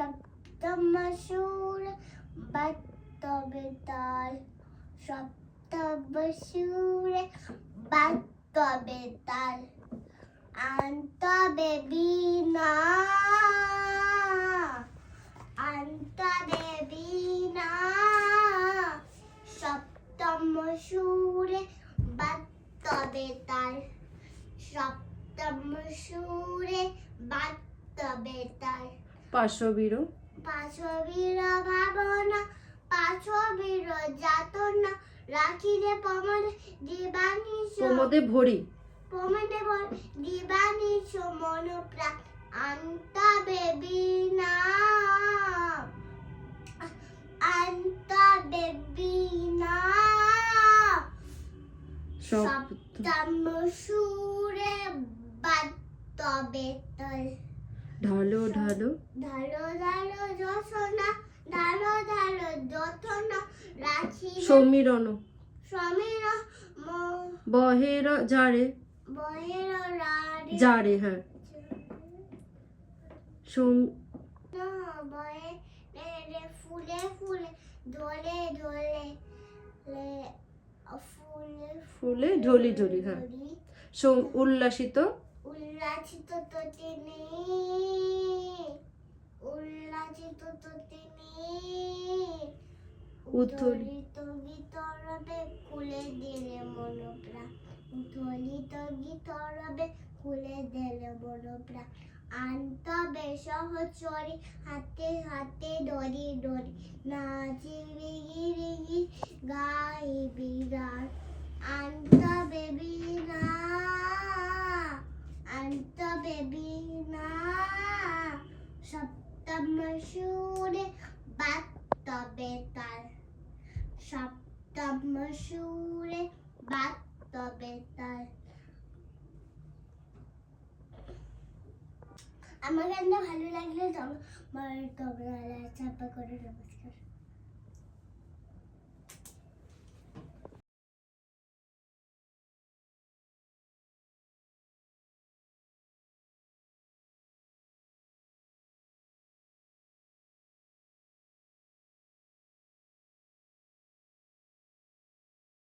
সপ্তম সুর বাত্তবে তাল সপ্তম সুরে বাত্তবে তাল আন্ত বেবি না আন্ত বেবি না সপ্তম সুরে বাত্তবে তাল সপ্তম সুরে পাশবির পাশবীর ভাবনা পাশবীর যাতনা রাখিলে পমন দিবানিশ প্রমোদে ভরি। পমনে বল দিবানিশ মন প্রাণ আন্ত বেবি না। আন্ত বেবি না। সপ্তম সুরে বাত্তবে তল ঢালো ঢালো। ধালো ধালো যশোনা যতনা রাখি সমীরণ। সমীর বহের যারে বয়ের রাড়ি। যারে হ্যাঁ। সোম ফুলে ফুলে দোলে দোলে ফুলে ফুলে ঝলি ঝলি হ্যাঁ। সোম উল্লাসিত। উল্লাসিত তো তিনি। উল্লাসিত তো তিনি উথলি। গীতরবে খুলে দিলে মনপ্রা উথলিত গীতরবে খুলে দিলে মনপ্রা আন্তবে সহচরি হাতে হাতে দড়ি দড়ি নাচিবি গিরি গাইবি গান আন্তবে বিনা আন্তবে বিনা সপ্তম সুরে বাত্তবে তাল আমার গানটা ভালো লাগলে তোমার তোমরা চাপা করে নমস্কার।